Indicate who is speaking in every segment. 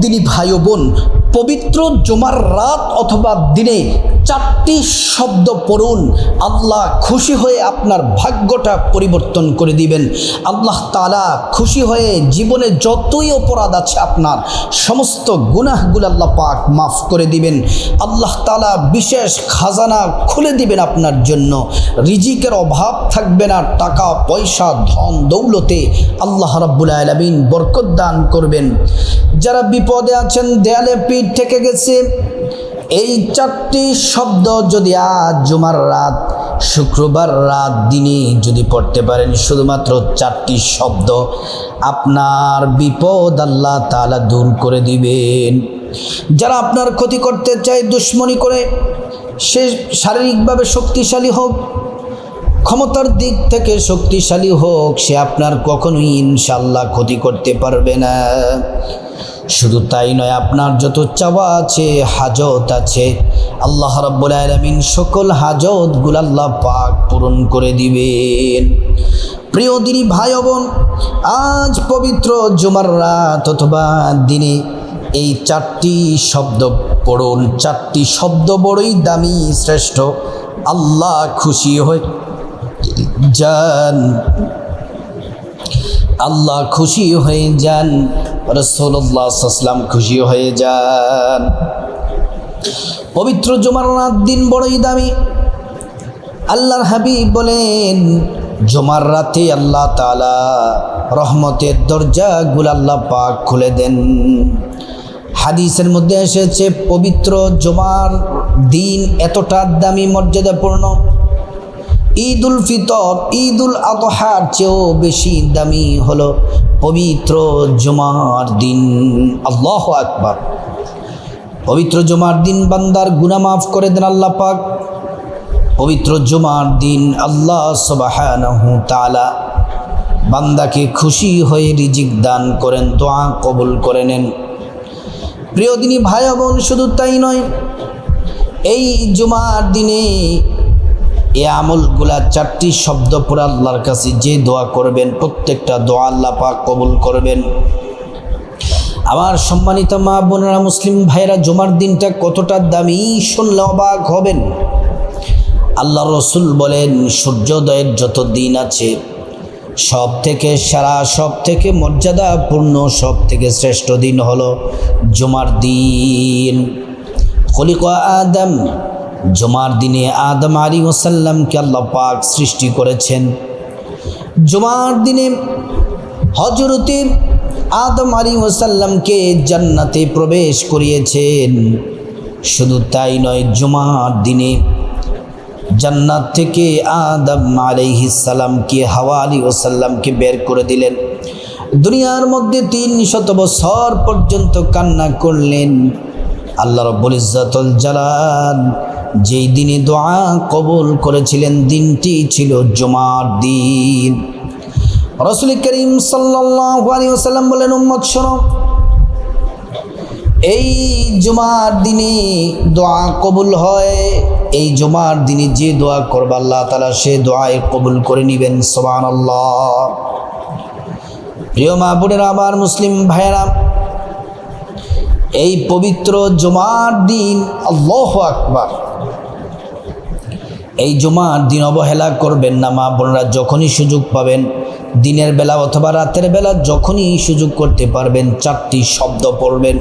Speaker 1: দিনী ভাই ও বোন পবিত্র জুমার রাত অথবা দিনে চারটি শব্দ পড়ুন। আল্লাহ খুশি হয়ে আপনার ভাগ্যটা পরিবর্তন করে দিবেন। আল্লাহ তালা খুশি হয়ে জীবনে যতই অপরাধ আছে আপনার সমস্ত গুনাহগুলো আল্লাহ পাক মাফ করে দিবেন। আল্লাহ তালা বিশেষ খাজানা খুলে দিবেন আপনার জন্য। রিজিকের অভাব থাকবে না, টাকা, পয়সা, ধন, দৌলতে আল্লাহ রাব্বুল আলমিন বরকত দান করবেন। যারা বিপদে আছেন, দেয়ালে পিঠ থেকে গেছে। এই চারটি শব্দ যদি আজ জুমার রাত, শুক্রবার রাত দিনে যদি পড়তে পারেন, শুধুমাত্র চারটি শব্দ, আপনার বিপদ আল্লাহ তালা দূর করে দিবেন। যারা আপনার ক্ষতি করতে চায়, দুশ্মনী করে, সে শারীরিকভাবে শক্তিশালী হোক, ক্ষমতার দিক থেকে শক্তিশালী হোক, সে আপনার কখনোই ইনশাল্লাহ ক্ষতি করতে পারবে না। শুধু তাই নয়, আপনার যত চাওয়া আছে, হাজত আছে, আল্লাহ রাব্বুল আলামিন সকল হাজতগুলো আল্লাহ পাক পূরণ করে দিবেন। প্রিয় দিনী ভাই বোন, আজ পবিত্র জুমার রাত অথবা দিনে এই চারটি শব্দ পড়ুন। চারটি শব্দ বড়ই দামি, শ্রেষ্ঠ। আল্লাহ খুশি হয়ে যান। আল্লাহ খুশি হয়ে যান। রসোল্লাহাম খুশি হয়ে যান। পবিত্র জুমার দিন বড়ই দামি। আল্লাহর হাবিব বলেন, জমার রাতে আল্লাহ তালা রহমতের দরজাগুলো আল্লাহ পাক খুলে দেন। হাদিসের মধ্যে এসেছে, পবিত্র জমার দিন এতটা দামি, মর্যাদাপূর্ণ। ঈদ উল ফিতর ঈদ উল আতহার চেয়েও বেশি দামি হলো পবিত্র জুমার দিন। আল্লাহ আকবার। পবিত্র জুমার দিন বান্দার গুনা মাফ করে দেন আল্লাহ পাক। পবিত্র জুমার দিন আল্লাহ সবাহানহু তালা বান্দাকে খুশি হয়ে রিজিক দান করেন, দোয়া কবুল করে নেন। প্রিয় দিনী ভাই বোন, শুধু তাই নয়, এই জুমার দিনে এ আমলগুলা চারটি শব্দ পড়ে আল্লাহর কাছে, যে দোয়া করবেন, প্রত্যেকটা দোয়া আল্লাহ পাক কবুল করবেন। আমার সম্মানিত মা বোনেরা মুসলিম ভাইরা জুমার দিনটা কতটা দামি শুনলে অবাক হবেন। আল্লাহ রসুল বলেন, সূর্যোদয়ের যত দিন আছে সব থেকে সারা সব থেকে মর্যাদাপূর্ণ সব থেকে শ্রেষ্ঠ দিন হলো জুমার দিন। খলিক আদম জুমার দিনে আদম আলী ওসাল্লামকে আল্লাহ পাক সৃষ্টি করেছেন। জুমার দিনে হজরতে আদম আলী ওসাল্লামকে জান্নাতে প্রবেশ করিয়েছেন। শুধু তাই নয়, জুমার দিনে জান্নাত থেকে আদম আলাইহিসাল্লামকে হাওয়া আলী ওসাল্লামকে বের করে দিলেন। দুনিয়ার মধ্যে তিন শত বছর পর্যন্ত কান্না করলেন। আল্লাহ রব্বুল ইজ্জাতুল জালাল যেই দিনে দোয়া কবুল করেছিলেন, দিনটি ছিল জুমার দিন। রসুল করিম ওয়াসাল্লাম বলেন, উম্মত, শোনো, এই জুমার দিনে দোয়া কবুল হয়। এই জুমার দিনে যে দোয়া করবে আল্লাহ তালা সে দোয়ায় কবুল করে নেবেন সোবান আল্লাহ প্রিয় মা বোনেরা, আমার মুসলিম ভাইয়েরা এই পবিত্র জুমার দিন, আল্লাহ আকবার। এই জুমার দিন অবহেলা করবেন না মা বোনেরা, যখনই সুযোগ পাবেন, দিনের বেলা অথবা রাতের বেলা যখনই সুযোগ করতে পারবেন, চারটি শব্দ পড়বেন।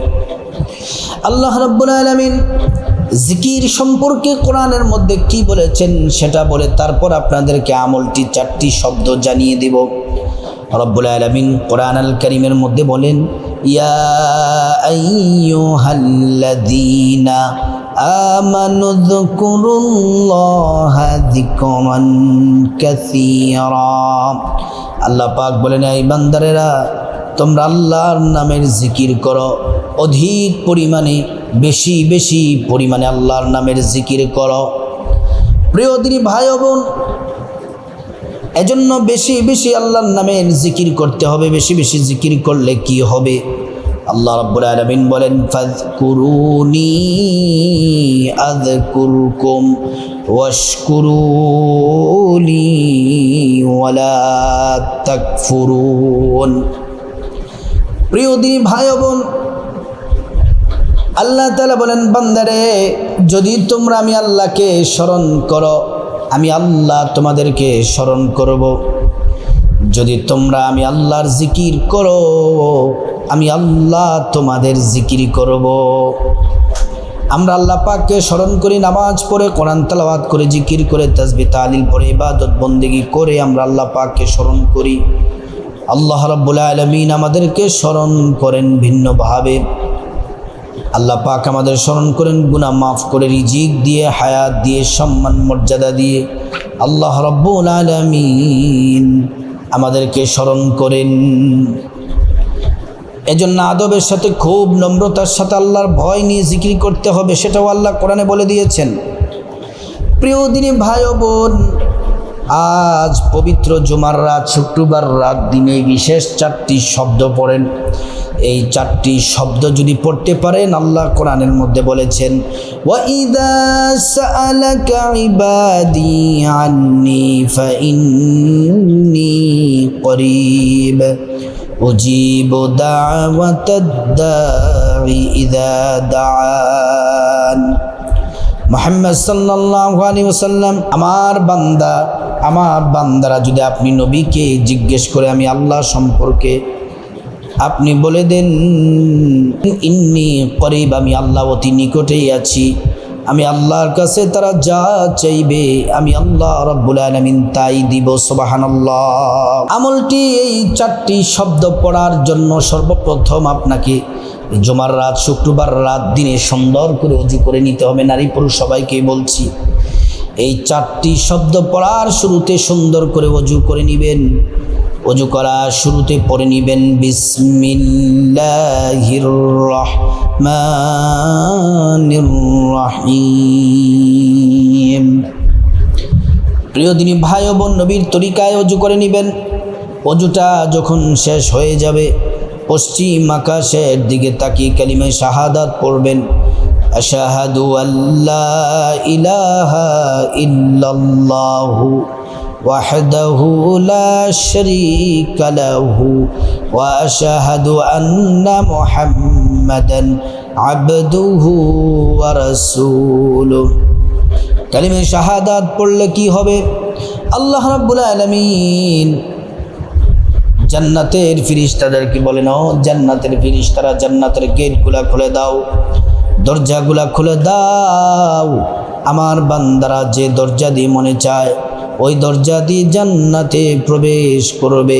Speaker 1: আল্লাহ রব্বুল আলমিন জিকির সম্পর্কে কোরআনের মধ্যে কি বলেছেন সেটা বলে তারপর আপনাদেরকে আমলটি চারটি শব্দ জানিয়ে দেব। রব্বুল আলমিন কোরআন আল করিমের মধ্যে বলেন, ইয়া আইয়ুহাল্লাযীনা آمنوا اذكروا الله ذكرا كثيرا আল্লাহ পাক বলেন এই বান্দারেরা তোমরা আল্লাহর নামের জিকির করো অধিক পরিমাণে বেশি বেশি পরিমাণে আল্লাহর নামের জিকির করো প্রিয় দিনী ভাই ও বোন এজন্য বেশি বেশি আল্লাহর নামের জিকির করতে হবে বেশি বেশি জিকির করলে কি হবে আল্লাহ রাব্বুল আলামিন বলেন, ফাযকুরুনি আযকুরকুম ওয়াশকুরুলি ওয়ালা তাকফুরুন। প্রিয় দিনী ভাই বোন, আল্লাহ তালা বলেন, বান্দারে, যদি তোমরা আমি আল্লাহকে স্মরণ করো, আমি আল্লাহ তোমাদেরকে স্মরণ করব। যদি তোমরা আমি আল্লাহর জিকির করো আমি আল্লাহ তোমাদের জিকির করব। আমরা আল্লাহ পাককে স্মরণ করি, নামাজ পড়ে, কোরআন তালাবাদ করে, জিকির করে তাসবি তালিল পরে ইবাদত, বন্দেগি করে আমরা আল্লাহ পাককে স্মরণ করি। আল্লাহ রব্বুল আলমিন আমাদেরকে স্মরণ করেন ভিন্নভাবে। আল্লাহ পাক আমাদের স্মরণ করেন, গুনাহ মাফ করে, রিজিক দিয়ে, হায়াত দিয়ে, সম্মান, মর্যাদা দিয়ে। আল্লাহ রব্বুল আলমিন আমাদেরকে স্মরণ করেন। এজন্য আদবের সাথে খুব নম্রতার সাথে আল্লাহর ভয় নিয়ে জিকির করতে হবে, সেটাও আল্লাহ কোরআনে বলে দিয়েছেন। প্রিয় দিনী ভাই বোন আজ পবিত্র জুমার রাত, শুক্রবার রাত দিনে বিশেষ চারটি শব্দ পড়েন। এই চারটি শব্দ যদি পড়তে পারেন, আল্লাহ কোরআনের মধ্যে বলেছেন করিব। উজিব দাওয়াত দাই ইদা দা মোহাম্মদ সাল্লাহ আলী ওসাল্লাম আমার বান্দা, আমার বান্দারা যদি আপনি নবীকে জিজ্ঞেস করে আমি আল্লাহ সম্পর্কে আপনি বলে দেন, ইন্নি করিব, আমি আল্লাহ অতি নিকটেই আছি। আমি আল্লাহর কাছে তারা যা চাইবে, আমি আল্লাহ রব্বুল আলমিন তাই দিব সোবাহান আমলটি এই চারটি শব্দ পড়ার জন্য সর্বপ্রথম আপনাকে জমার রাত, শুক্রবার রাত দিনে সুন্দর করে অজু করে নিতে হবে। নারী পুরুষ সবাইকে বলছি, এই চারটি শব্দ পড়ার শুরুতে সুন্দর করে অজু করে নিবেন। অজু করা শুরুতে পড়ে নিবেন, বিসমিল্লাহির প্রিয় দিনী ভাই ও বোন, নবীর তরিকায় অজু করে নেবেন। অজুটা যখন শেষ হয়ে যাবে পশ্চিম আকাশের দিকে তাকিয়ে কালিমায় শাহাদাত পড়বেন আশাহাদু আল্লাহ ইলাহা ইল্লাল্লাহু وحده لا شريك له واشهد ان محمدا عبده ورسوله কালিমে শাহাদাত পড়লে কি হবে আল্লাহ রাব্বুল আলামিন জান্নাতের ফিরিস্তাদেরকে বলেন ও জান্নাতের ফিরিস্তারা জান্নাতের গেটগুলা খুলে দাও, দরজাগুলা খুলে দাও। আমার বান্দারা যে দরজা দিয়ে মনে চায়, ওই দরজা দিয়ে জান্নাতে প্রবেশ করবে,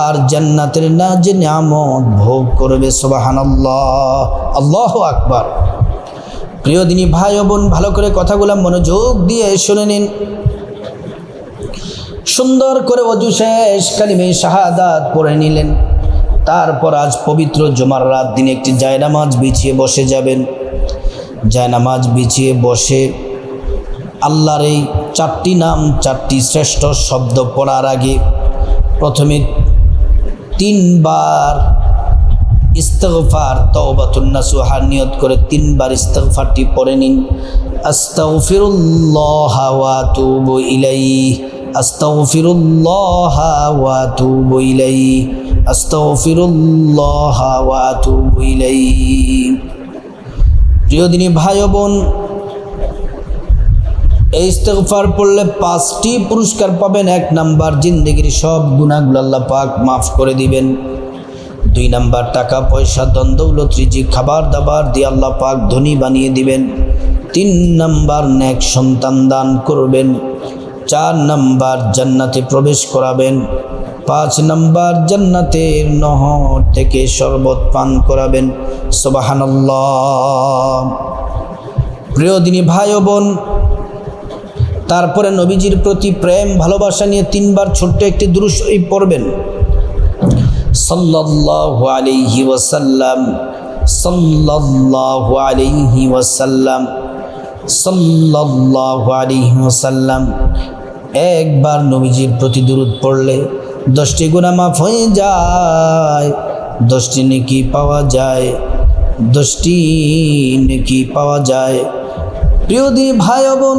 Speaker 1: আর জান্নাতের না যে নিয়ামত ভোগ করবে সোবাহান আল্লাহ আল্লাহ আকবার। প্রিয় দিনী ভাই বোন, ভালো করে কথাগুলো মনোযোগ দিয়ে শুনে নিন। সুন্দর করে অজু শেষ কালিমে শাহাদাত পড়ে নিলেন। তারপর আজ পবিত্র জমার রাত দিনে একটি জায়নামাজ বিছিয়ে বসে যাবেন। জায়নামাজ বিছিয়ে বসে আল্লাহর এই চারটি নাম, চারটি শ্রেষ্ঠ শব্দ পড়ার আগে প্রথমে তিনবার ইস্তগফার তওবাতুন্নাসুহার নিয়ত করে তিনবার ইস্তগফারটি পড়ে নিন। আস্তাগফিরুল্লাহ ওয়া আস্তাগফিরুল্লাহ ওয়া আতুবু ইলাইহি, আস্তাগফিরুল্লাহ ওয়া আতুবু ইলাইহি। প্রিয় দিনী ভাই বোন, এই ইস্তেগফার পড়লে পাঁচটি পুরস্কার পাবেন। এক নাম্বার, জিন্দগির সব গুণাগুলো আল্লাহ পাক মাফ করে দিবেন। দুই নাম্বার, টাকা, পয়সা দ্বন্দ্বৌলত রিজি খাবার, দাবার দিয়ে আল্লাহ পাক ধনী বানিয়ে দিবেন। তিন নাম্বার ন্যাক সন্তান দান করবেন। চার নাম্বার জান্নাতে প্রবেশ করাবেন, পাঁচ নাম্বার জান্নাতের নহর থেকে শরবত পান করাবেন সোবাহান্লাহ প্রিয় দিনী ভাই বোন, তারপরে নবীজির প্রতি প্রেম, ভালোবাসা নিয়ে তিনবার ছোট্ট একটি দুরুশই পড়বেন। সাল্লাল্লাহু আলাইহি ওয়াসাল্লাম, সাল্লাল্লাহু আলাইহি ওয়াসাল্লাম, সাল্লাল্লাহু আলাইহি ওয়াসাল্লাম একবার নবীজির প্রতি দুরুদ পড়লে দশটি গুনাহ মাফ হয়ে যায়, দশটি নেকি পাওয়া যায়, দশটি নেকি পাওয়া যায়। প্রিয় দিনী ভাই বোন,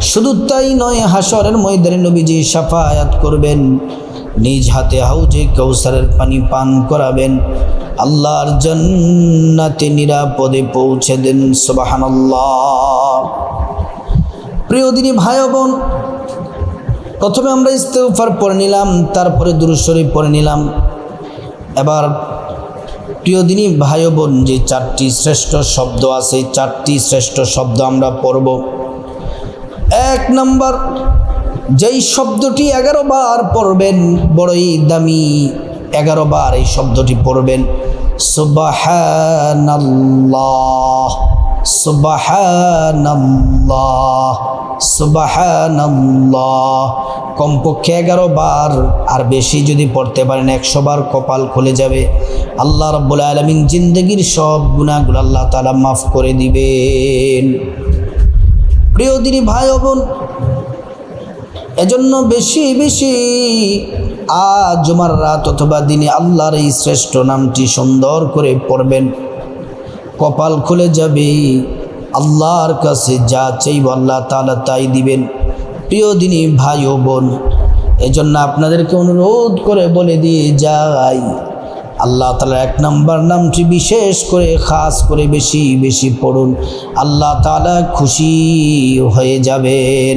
Speaker 1: শুধু তাই নয়, হাসরের ময়দানে নবীজি সাফায়াত করবেন, নিজ হাতে হাউজে কৌসারের পানি পান করাবেন। আল্লাহর জন্নাতে নিরাপদে পৌঁছে দেন, সুবহানাল্লাহ। প্রিয় দিনী ভাই বোন প্রথমে আমরা ইস্তেগফার পড়ে নিলাম, তারপরে দুরুশ্বরী পড়ে নিলাম। এবার প্রিয় দিনী ভাই বোন, যে চারটি শ্রেষ্ঠ শব্দ আছে চারটি শ্রেষ্ঠ শব্দ আমরা পড়ব। এক নম্বর, যেই শব্দটি এগারো বার পড়বেন, বড়ই দামি এগারো বার এই শব্দটি পড়বেন। সুবাহানাল্লাহ। সুবাহানাল্লাহ সুবাহানাল্লাহ। কমপক্ষে এগারো বার আর বেশি যদি পড়তে পারেন, একশো বার কপাল খুলে যাবে। আল্লাহ রব্বুল আলমিন জিন্দগির সব গুণাগুলো আল্লাহ তালা মাফ করে দিবেন। প্রিয় দিনী ভাই বোন, এজন্য বেশি বেশি আজ জুমার রাত অথবা দিনে আল্লাহর এই শ্রেষ্ঠ নামটি সুন্দর করে পড়বেন। কপাল খুলে যাবে। আল্লাহর কাছে যা চাইব আল্লাহ তালা তাই দিবেন। প্রিয় দিনী ভাই ও বোন, এজন্য আপনাদেরকে অনুরোধ করে বলে দিয়ে যাই। আল্লাহ তালার এক নম্বর নামটি বিশেষ করে, খাস করে বেশি বেশি পড়ুন। আল্লাহ তালা খুশি হয়ে যাবেন।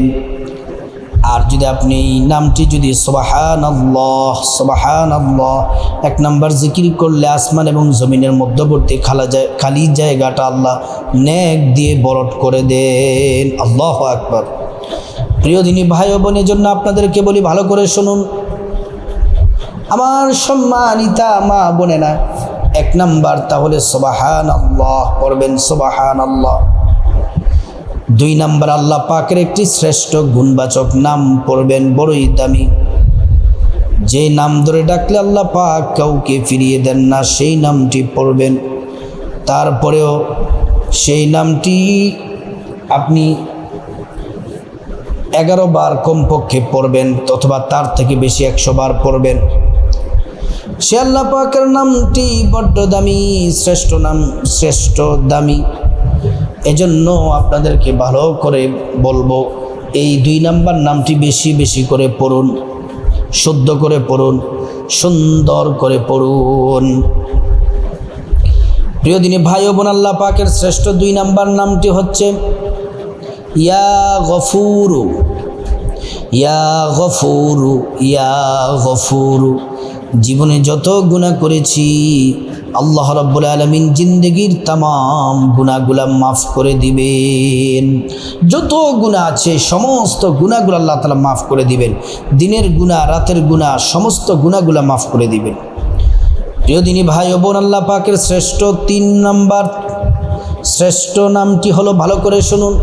Speaker 1: আর যদি আপনি এই নামটি যদি সোবাহান আল্লাহ সোবাহান আল্লাহ এক নাম্বার জিকির করলে আসমান এবং জমিনের মধ্যবর্তী খালা খালি জায়গাটা আল্লাহ নেক দিয়ে বরট করে দেন। আল্লাহ আকবর। প্রিয় দিনী ভাই বোনের জন্য আপনাদেরকে বলি, ভালো করে শুনুন। আমার সম্মানিতা মা বোনেরা, এক নাম্বার তাহলে সোবাহান আল্লাহ করবেন সোবাহান আল্লাহ দুই নাম্বার আল্লাহ পাকের একটি শ্রেষ্ঠ গুণবাচক নাম পড়বেন, বড়ই দামি। যে নাম ধরে ডাকলে আল্লাহ পাক কাউকে ফিরিয়ে দেন না, সেই নামটি পড়বেন। তারপরেও সেই নামটি আপনি এগারো বার কমপক্ষে পড়বেন অথবা তার থেকে বেশি একশো বার পড়বেন। সে আল্লাহ পাকের নামটি বড্ড দামি, শ্রেষ্ঠ নাম, শ্রেষ্ঠ দামি। এজন্য আপনাদেরকে ভালো করে বলব, এই দুই নাম্বার নামটি বেশি বেশি করে পড়ুন, শুদ্ধ করে পড়ুন, সুন্দর করে পড়ুন। প্রিয় দিনী ভাই বোন, আল্লাহ পাকের শ্রেষ্ঠ দুই নাম্বার নামটি হচ্ছে, ইয়া গফুরু ইয়া গফুরু ইয়া গফুরু। জীবনে যত গুণা করেছি আল্লাহ রব্বুল আলমিন জিন্দগির তাম গুণাগুলা মাফ করে দিবেন। যত গুণা আছে, সমস্ত গুণাগুলো আল্লাহ তালা মাফ করে দিবেন। দিনের গুণা রাতের গুণা সমস্ত গুণাগুলা মাফ করে দিবেন। প্রিয় দিনী ভাই ও বোন, আল্লাহ পাকের শ্রেষ্ঠ তিন নাম্বার, শ্রেষ্ঠ নামটি হলো ভালো করে শুনুন।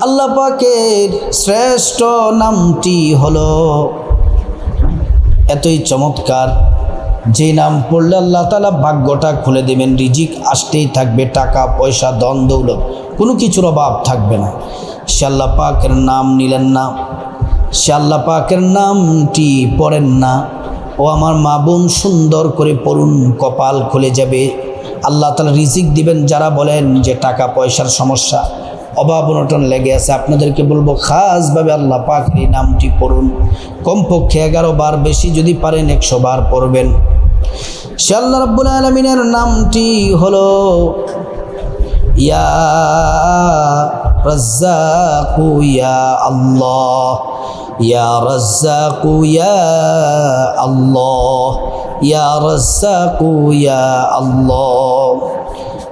Speaker 1: আল্লাহ পাকের শ্রেষ্ঠ নামটি হলো, এতই চমৎকার যে নাম পড়লে আল্লাহ তালা ভাগ্যটা খুলে দেবেন, রিজিক আসতেই থাকবে, টাকা, পয়সা দন দৌলত, কোনো কিছুর অভাব থাকবে না। আল্লাহ পাকের নাম নিলেন না আল্লাহ পাকের নামটি পড়েন না। ও আমার মা বোন সুন্দর করে পড়ুন, কপাল খুলে যাবে। আল্লাহ তালা রিজিক দিবেন, যারা বলেন যে টাকা, পয়সার সমস্যা অভাব অনটন লেগে আছে। আপনাদেরকে বলব, খাসভাবে আল্লাহ পাকের এই নামটি পড়ুন। কমপক্ষে এগারো বার বেশি যদি পারেন, একশো বার পড়বেন। সে আল্লাহ রব্বুল আলমিনের নামটি হলো ইয়া রাজ্জাকু ইয়া আল্লাহ। ইয়া রাজ্জাকু ইয়া আল্লাহ। ইয়া রাজ্জাকু ইয়া আল্লাহ।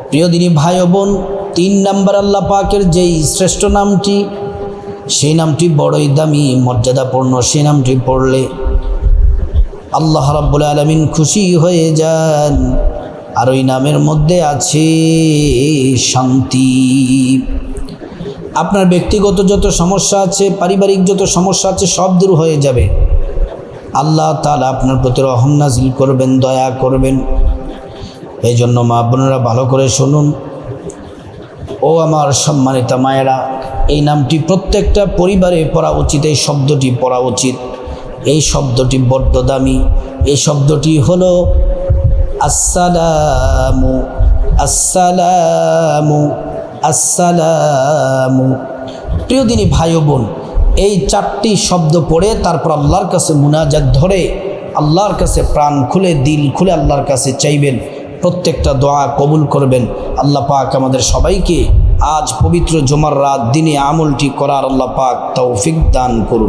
Speaker 1: প্রিয় দিনী ভাই বোন তিন নাম্বার আল্লাহ পাকের যেই শ্রেষ্ঠ নামটি, সেই নামটি বড়ই দামি, মর্যাদাপূর্ণ। সেই নামটি পড়লে আল্লাহ রাব্বুল আলমিন খুশি হয়ে যান। আর ওই নামের মধ্যে আছে শান্তি। আপনার ব্যক্তিগত যত সমস্যা আছে, পারিবারিক যত সমস্যা আছে, সব দূর হয়ে যাবে। আল্লাহ তালা আপনার প্রতি রহম নাজিল করবেন, দয়া করবেন। এই জন্য মা বোনেরা ভালো করে শুনুন। ও আমার সম্মানিতা মায়েরা, এই নামটি প্রত্যেকটা পরিবারে পড়া উচিত, এই শব্দটি পড়া উচিত। এই শব্দটি বড্ড দামি। এই শব্দটি হলো, আসসালামু আসসালামু আসসালামু। প্রিয় দিনী ভাই বোন, এই চারটি শব্দ পড়ে তারপর আল্লাহর কাছে মুনাজাত ধরে, আল্লাহর কাছে প্রাণ খুলে, দিল খুলে আল্লাহর কাছে চাইবেন। প্রত্যেকটা দোয়া কবুল করবেন। আল্লাহ পাক আমাদের সবাইকে আজ পবিত্র জমার রাত দিনে আমলটি করার আল্লাহ পাক তৌফিক দান করুন।